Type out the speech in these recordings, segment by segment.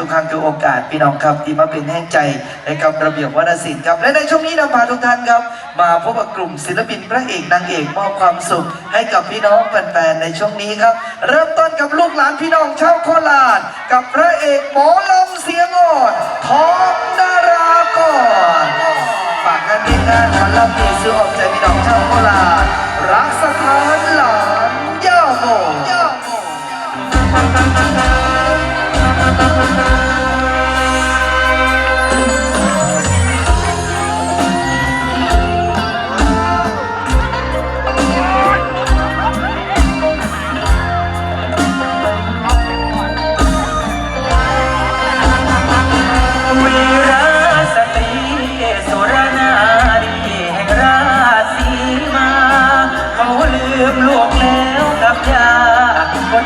ทุกครั้งทุกโอกาสพี่น้องครับที่มาเป็นแห่งใจในกับระเบียบวัฒนศิลป์ครับและในช่วงนี้นำพาทุกท่านครับ มาพบกับกลุ่มศิลปินพระเอกนางเอกมอบความสุข ให้กับพี่น้องแฟนๆในช่วงนี้ครับ เริ่มต้นกับลูกหลานพี่น้องชาวโคราชกับพระเอกหมอลำเสียงอ่อนทองดารากรฝากงานนี้งานหมอลำเอซื้อออกใจพี่น้องชาวโคราชรักสถานหลานย่าโมย่าโม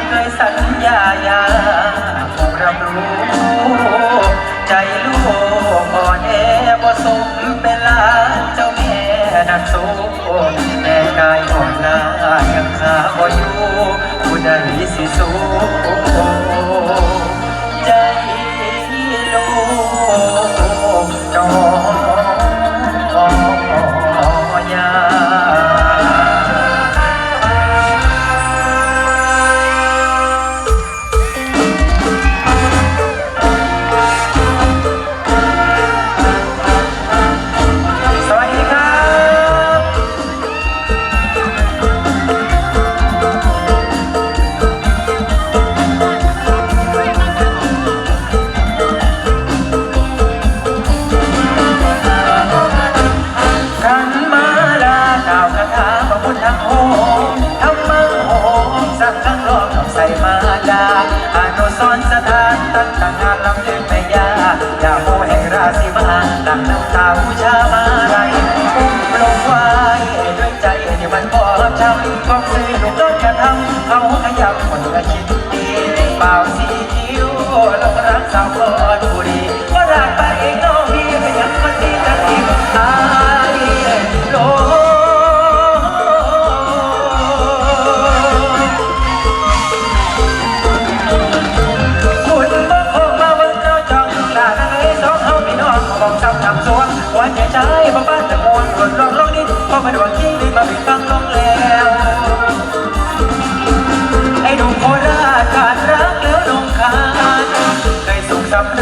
เคยสัญญายาคงรับรู้ ใจลูกอ่อนแอบ่สมเป็นหลานเจ้าแม่นักสู้แต่กายอ่อนล้ายังขาบ่อยู่ผู้ใดสิสู้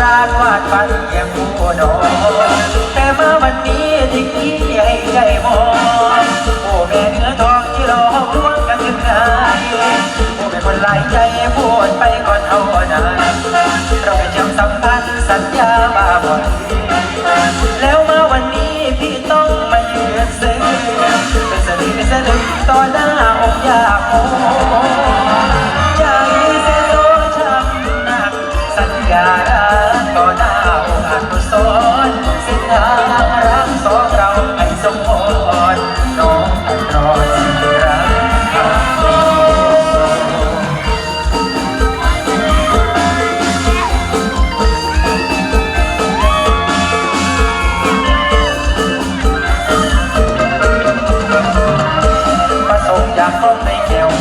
ราญวาดฝันเยี่ยมผู้นอนแต่เมาวันนี้ทิ้งที่ให้ใจมองโอ้แม่เนื้อทองที่รอร่วงกันถึงไหนโอ้เป็นคนหลายใจพูดไปก่อนเท่านั้นเราเป็นจำสัมพันธ์สัญญามาบ่อยแล้วเมาวันนี้พี่ต้องมายืนซึ้งเป็นสนิทเป็นสนิทต่อหน้าองค์ยาโม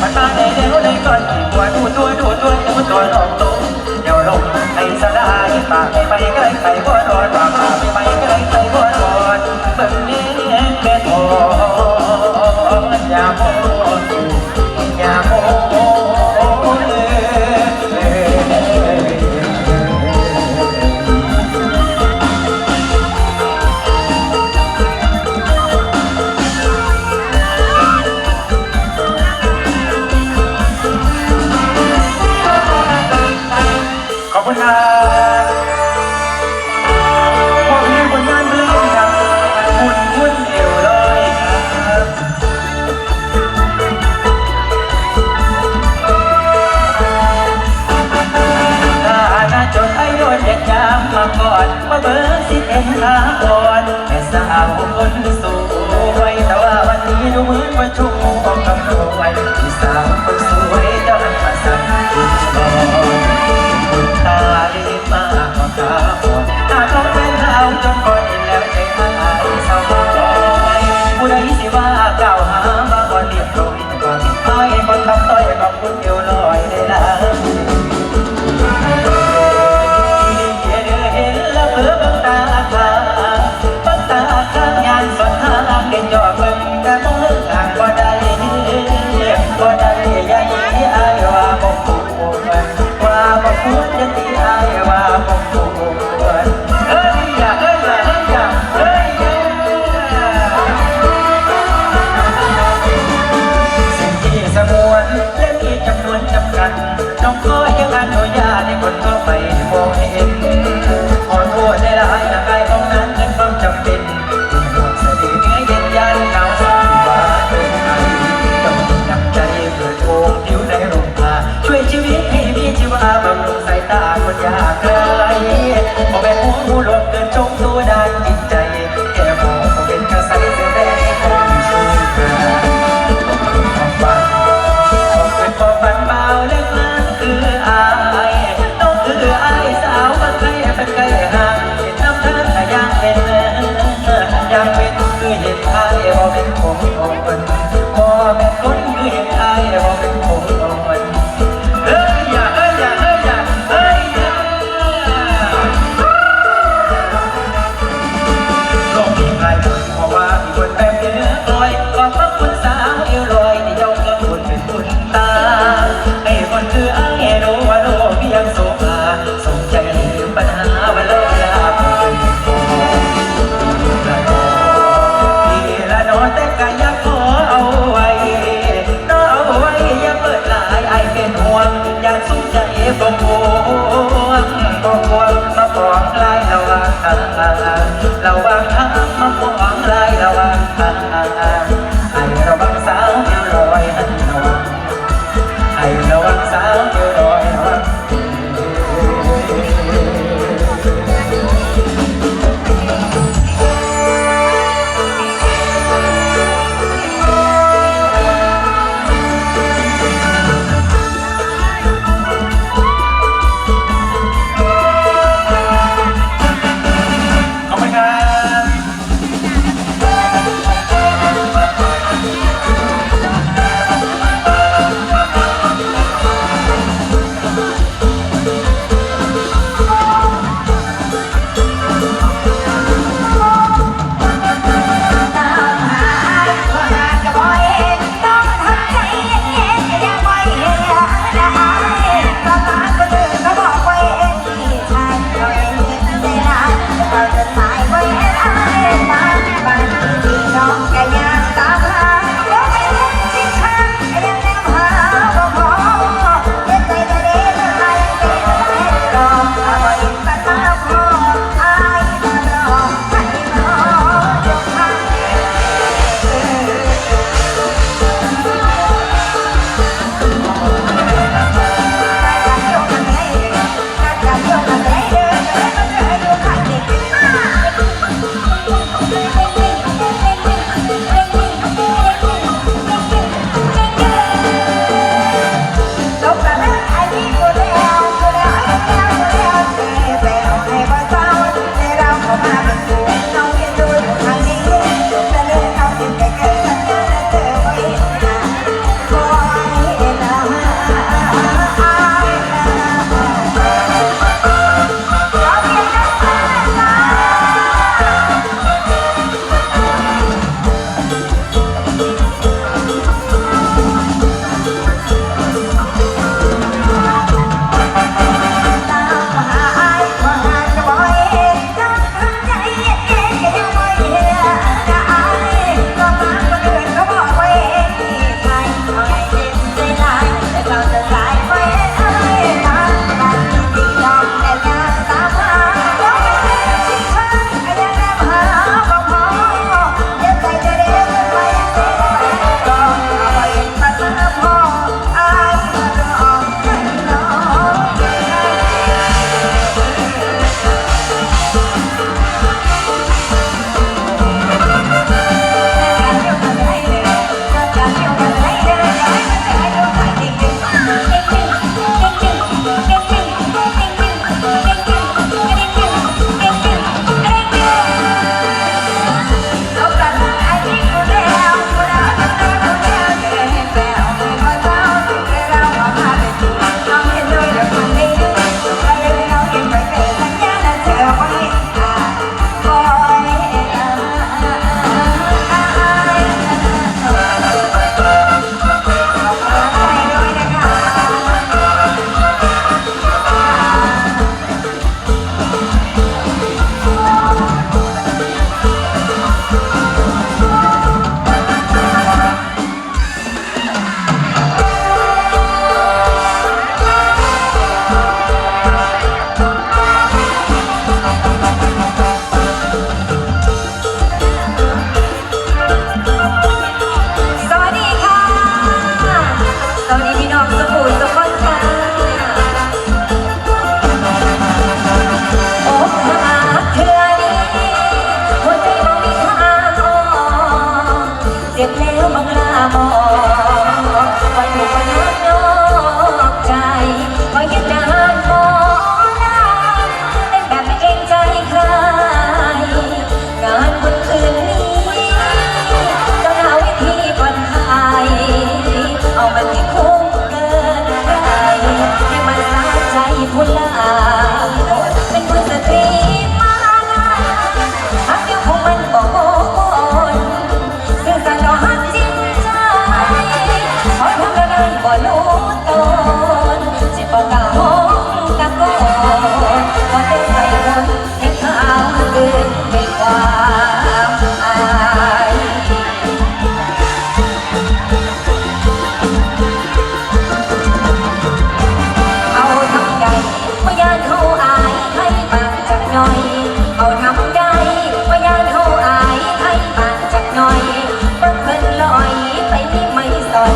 มันมาในเดียวในก่อนตัวดูตัวดูตัวดูตัวลงตรงเดี๋ยวลงให้สลายปากไปไปก็เลยไข่บัวรอนปากไปไปก็เลยไข่บัวรอนเบิ่งนี้แม่ทอง กสิเอ็นขาก่อนแม่สาวคนสวยแต่ว่าวันนี้ดูเหมือนว่าชุ่ม ว่าบ่คุ้มจะตีอายว่าบ่คุ้ Oh, uh.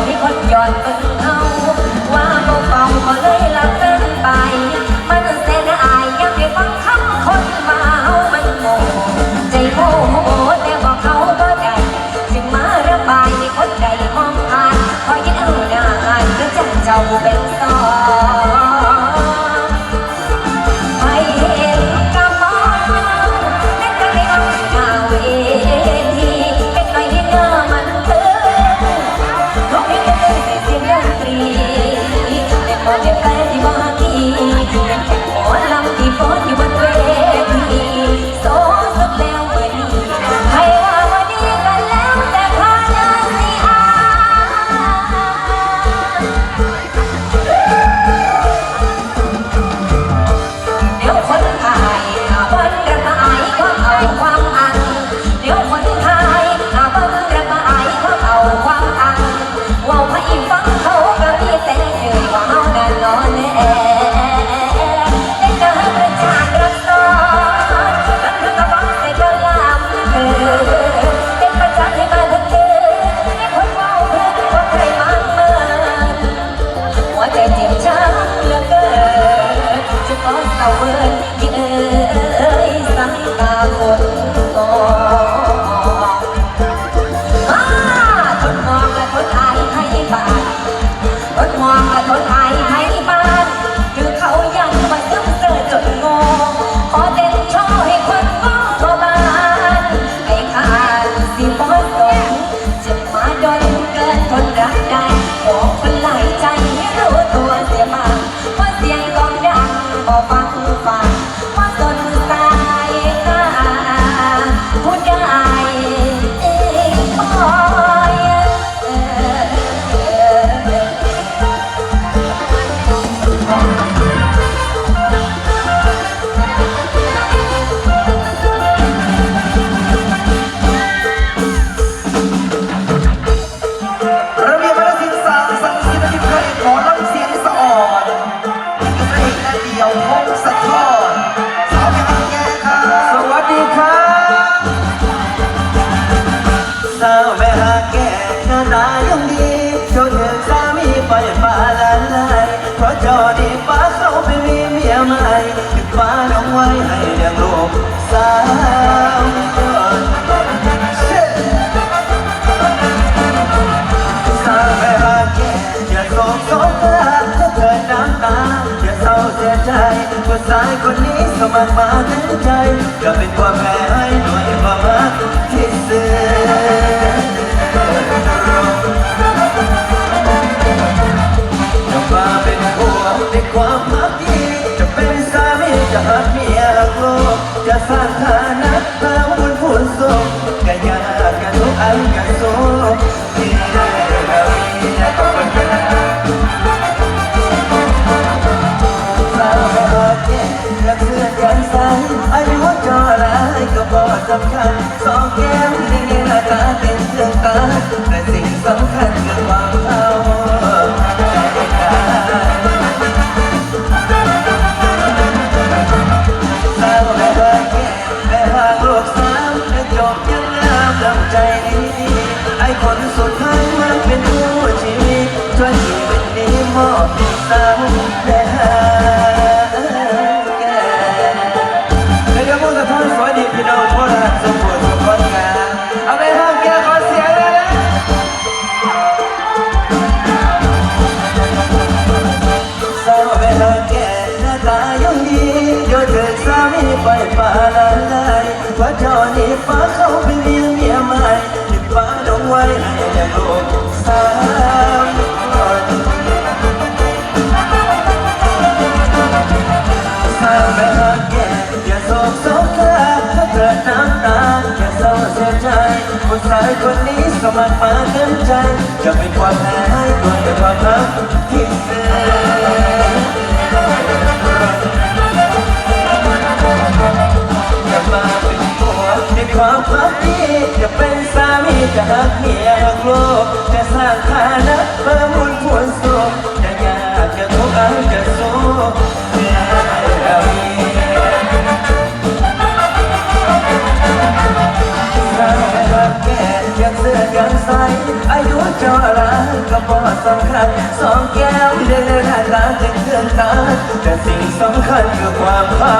你们 Oh. our ขอฝากถ้าเธอน้ำตาอย่าเศร้าเสียใจคนสายคนนี้สมัครมาถึงใจจะเป็นความแพ้ให้หน่วยความรักที่เสื่จะมาเป็นผัวในความรักที่จะเป็นสามีจะหักเมียโลกจะสร้างฐานะเพื่อบุญผลส่งกันยากกันทุกอันกันโศก สำคัญสองแก้มนี่หน้าตาเป็นเครื่องตาแต่สิ่งสำคัญคือความเอาใจกันสาวแม่บ้าแก่แม่ทางลูกสามและจบยังงามดำใจไอคนสุด คนนี้สมัครมาเต็มใจ จะเป็นความแพ้ให้ตัวแต่ความรัก ตาแต่สิ่งสำคัญคือความเข้า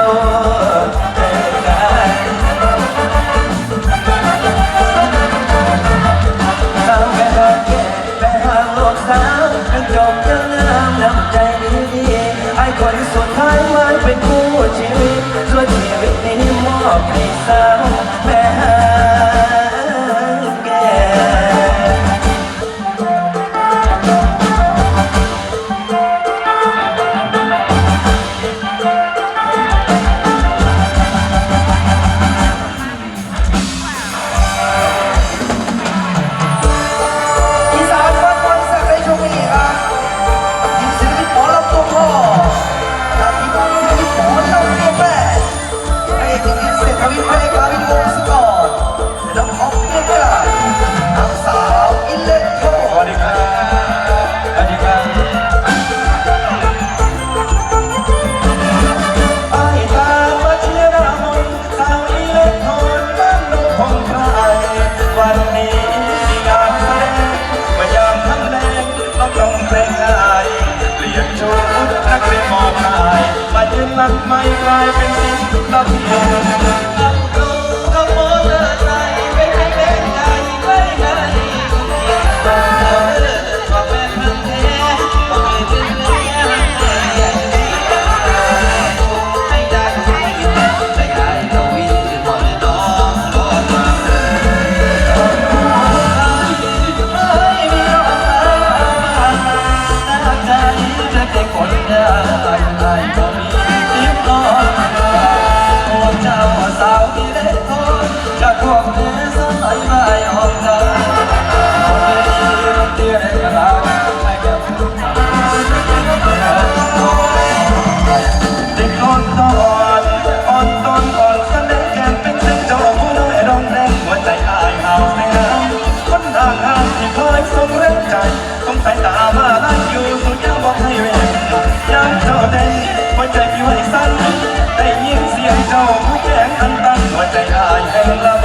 หัวใจอยู่ในสั้นได้ยินเสียงเจ้าผู้แข็งอันตั้งหัวใจอายแห่งลำ